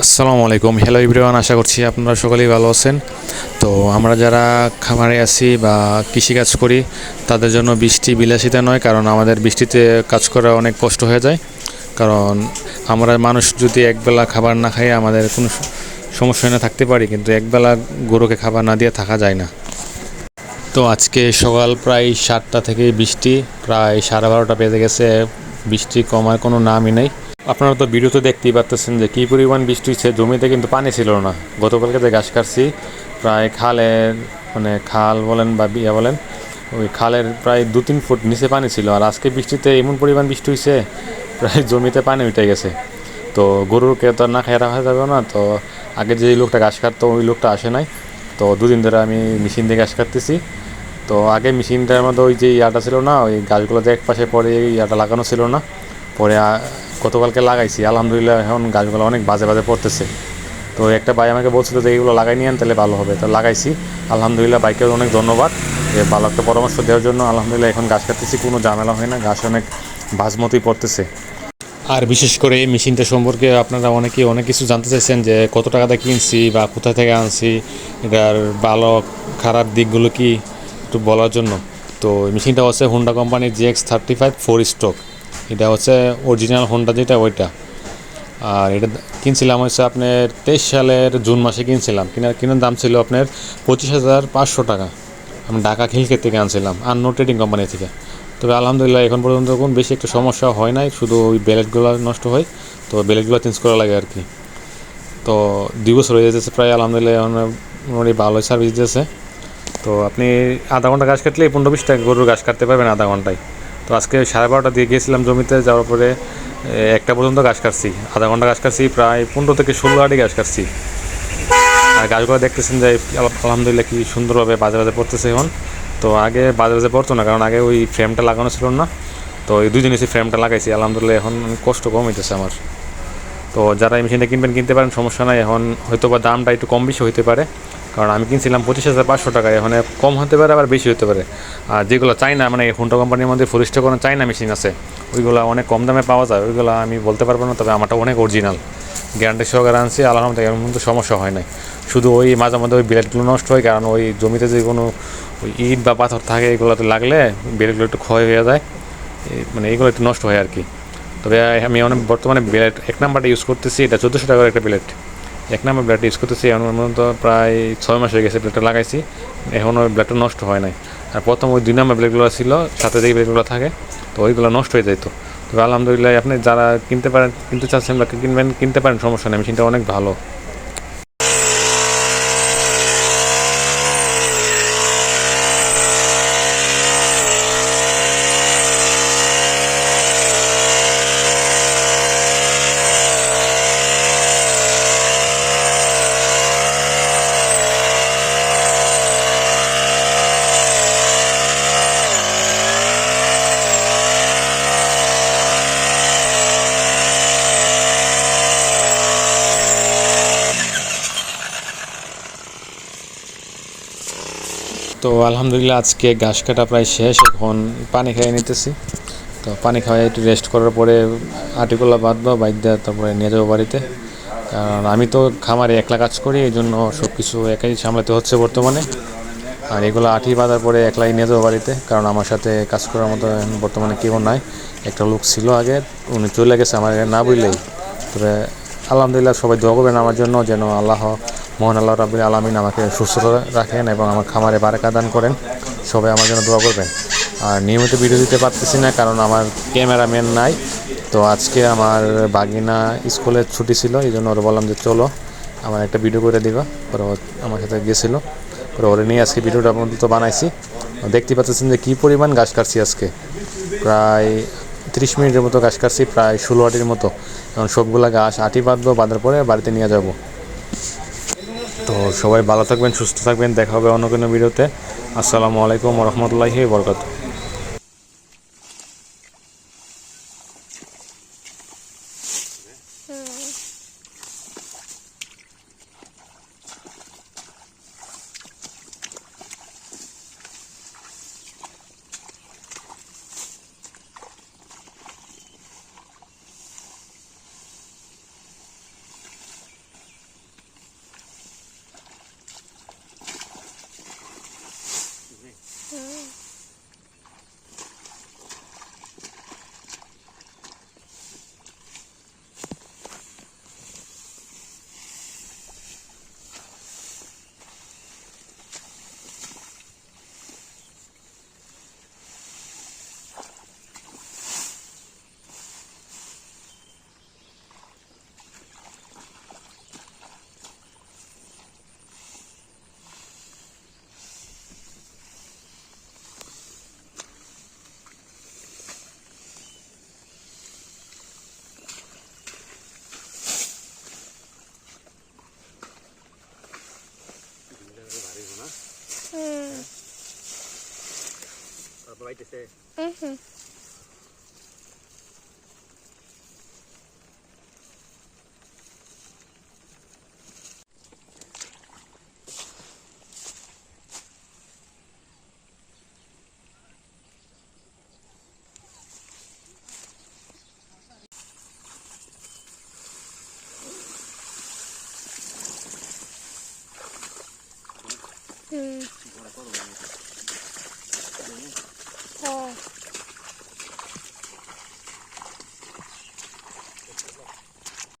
আসসালামু আলাইকুম। Hello everyone আশা করছি আপনারা সকলেই ভালো আছেন। তো আমরা যারা খামারে আছি বা কৃষিকাজ করি, তাদের জন্য বৃষ্টি বিলাসিতা নয়, কারণ আমাদের বৃষ্টিতে কাজ করা অনেক কষ্ট হয়ে যায়। কারণ আমরা মানুষ যদি একবেলা খাবার না খাই, আমাদের কোনো সমস্যা না থাকতে পারি, কিন্তু একবেলা গরুকে খাবার না দিয়ে থাকা যায় না। তো আজকে সকাল প্রায় সাতটা থেকে বৃষ্টি, প্রায় সাড়ে বারোটা বেজে গেছে। বৃষ্টি কমার কোনো নামই নেই। আপনারা তো ভিডিওতে দেখতেই পারতেছেন যে কী পরিমাণ বৃষ্টি হচ্ছে। জমিতে কিন্তু পানি ছিল না। গতকালকে যে ঘাস কাটছি, প্রায় খালের মানে খাল বলেন বা বিয়া বলেন, ওই খালের প্রায় দু তিন ফুট নিচে পানি ছিল। আর আজকে বৃষ্টিতে এমন পরিমাণ বৃষ্টি হয়েছে, প্রায় জমিতে পানি উঠে গেছে। তো গরুকে তো না খেয়ে রাখা যাবে না। তো আগে যে লোকটা ঘাস কাটতো, ওই লোকটা আসে নাই। তো দুদিন ধরে আমি মেশিন দিয়ে ঘাস কাটতেছি। তো আগে মেশিনটার মধ্যে ওই যে ইয়াটা ছিল না, ওই গাছগুলো যে এক পাশে পরে ইয়াটা লাগানো ছিল না। পরে গতকালকে লাগাইছি, আলহামদুলিল্লাহ এখন গাছগুলো অনেক বাজে বাজে পড়তেছে। তো একটা ভাই আমাকে বলছিল যে এইগুলো লাগাই নিয়েন তাহলে ভালো হবে। তো লাগাইছি। আলহামদুলিল্লাহ বাইকে অনেক ধন্যবাদ। ভালো একটা পরামর্শ দেওয়ার জন্য আলহামদুলিল্লাহ এখন গাছ কাটতেছি, কোনো ঝামেলা হয় না, গাছ অনেক বাজমতোই পড়তেছে। আর বিশেষ করে এই মেশিনটা সম্পর্কে আপনারা অনেকেই অনেক কিছু জানতে চাইছেন যে কত টাকাতে কিনছি বা কোথা থেকে আনছি, এটার ভালো খারাপ দিকগুলো কি একটু বলার জন্য। তো মেশিনটা হচ্ছে হুন্ডা কোম্পানির G X thirty five four stroke এটা হচ্ছে অরিজিনাল হোন্ডা যেটা, ওইটা। আর এটা কিনছিলাম হচ্ছে আপনার তেইশ সালের জুন মাসে কিনছিলাম। কিনার কিনার দাম ছিল আপনার পঁচিশ হাজার পাঁচশো টাকা। আমি ঢাকা খিলকে থেকে আনছিলাম আননো ট্রেডিং কোম্পানি থেকে। তবে আলহামদুলিল্লাহ এখন পর্যন্ত কোনো বেশি একটা সমস্যা হয় নাই, শুধু ওই বেলেটগুলো নষ্ট হয়। তো বেলেটগুলো চেঞ্জ করা লাগে আর কি। তো দুই বছর হয়ে যেতেছে প্রায়, আলহামদুলিল্লাহ মোটামুটি ভালোই সার্ভিস দিয়েছে তো আপনি আধা ঘণ্টা গাছ কাটলে পনেরো বিশ টাকা গরুর গাছ কাটতে পারবেন আধা ঘন্টায়। তো আজকে সাড়ে বারোটা দিয়ে গিয়েছিলাম জমিতে, যাওয়ার পরে একটা পর্যন্ত গাছ কাটছি। আধা ঘণ্টা গাছ কাটছি, প্রায় পনেরো থেকে ষোলো আটি গাছ কাটছি। আর গাছগুলো দেখতেছেন যে, আল- আলহামদুলিল্লাহ কি সুন্দরভাবে বাজে বাজে পড়তেছে এখন। তো আগে বাজে বাজে পড়তো না, কারণ আগে ওই ফ্রেমটা লাগানো ছিল না। তো এই দুই জিনিসই ফ্রেমটা লাগাইছি, আলহামদুলিল্লাহ এখন কষ্ট কম হইতেছে আমার। তো যারা এই মেশিনটা কিনবেন, কিনতে পারেন, সমস্যা নাই। এখন হয়তো বা দামটা একটু কম বেশি হইতে পারে। কারণ আমি কিনছিলাম পঁচিশ হাজার পাঁচশো টাকায়, এখন কম হতে পারে, আবার বেশি হতে পারে। আর যেগুলো চাইনা মানে হুন্ডা কোম্পানির মধ্যে ফরিস্ট কোনো চাইনা মেশিন আছে, ওইগুলো অনেক কম দামে পাওয়া যায়, ওইগুলো আমি বলতে পারব না, তবে আমারটা অনেক অরিজিনাল গ্যারান্টি সহকারে আনছি, আলহামদুলিল্লাহ এমন কিন্তু সমস্যা হয় নাই। শুধু ওই মাঝে মধ্যে ওই ব্লেডগুলো নষ্ট হয়, কারণ ওই জমিতে যে কোনো ওই ইট বা পাথর থাকে, এগুলোতে লাগলে ব্লেডগুলো একটু ক্ষয় হয়ে যায় মানে এইগুলো একটু নষ্ট হয় আর কি। তবে আমি অনেক বর্তমানে ব্লেড এক নাম্বারটা ইউজ করতেছি, এটা চোদ্দোশো টাকার একটা ব্লেড এক নাম্বার ব্লেড ইউজ করতেছি, এখন পর্যন্ত প্রায় ছয় মাস হয়ে গেছে ব্লেডটা লাগাইছি। এখন ওই ব্লেডটা নষ্ট হয় নাই। আর প্রথম ওই দুই নাম্বার ব্লেডগুলো ছিল, সাথে যে ব্লেডগুলো থাকে, তো ওইগুলো নষ্ট হয়ে যেত তো আলহামদুলিল্লাহ আপনি যারা কিনতে পারেন, কিনতে চাচ্ছেন বা কিনবেন, কিনতে পারেন, সমস্যা নেই, মেশিনটা অনেক ভালো। তো আলহামদুলিল্লাহ আজকে ঘাস কাটা প্রায় শেষ, এখন পানি খাইয়ে নিতেছি। তো পানি খাওয়াই একটু রেস্ট করার পরে আটিগুলো বাঁধবো বাইক দেওয়া তারপরে নিয়ে যাব বাড়িতে। কারণ আমি তো খামারে একলা কাজ করি এই জন্য সব কিছু একাই সামলাতে হচ্ছে বর্তমানে। আর এগুলো আঠি বাঁধার পরে একলাই নিয়ে যাব বাড়িতে, কারণ আমার সাথে কাজ করার মতো বর্তমানে কেউ নাই। একটা লোক ছিল আগে, উনি চলে গেছে আমার না বুঝলেই তবে আলহামদুলিল্লাহ সবাই দোয়া করবেন আমার জন্য, যেন আল্লাহ মোহন আল্লাহ রাবুল আলমিন আমাকে সুস্থ রাখেন এবং আমার খামারে বারাকা দান করেন। সবাই আমার জন্য দোয়া করবেন। আর নিয়মিত ভিডিও দিতে পারতেছি না কারণ আমার ক্যামেরাম্যান নাই। তো আজকে আমার বাগিনা স্কুলের ছুটি ছিল এই জন্য ওরা বললাম যে চলো, আমার একটা ভিডিও করে দিবা। ওরা আমার সাথে গেছিল। পরে ওরে নিয়ে আজকে ভিডিওটা পর্যন্ত বানাইছি। দেখতে পাচ্ছেন যে কী পরিমাণ গাছ কাটছি আজকে। প্রায় তিরিশ মিনিটের মতো গাছ কাটছি, প্রায় ষোলো আটির মতো। এখন সবগুলা গাছ আটি বাঁধবো, বাঁধার পরে বাড়িতে নিয়ে যাব। তো সবাই ভালো থাকবেন, সুস্থ থাকবেন, দেখা হবে অন্য কোনো ভিডিওতে। আসসালামু আলাইকুম রহমতুল্লাহি বরকত right to say. Mm-hmm.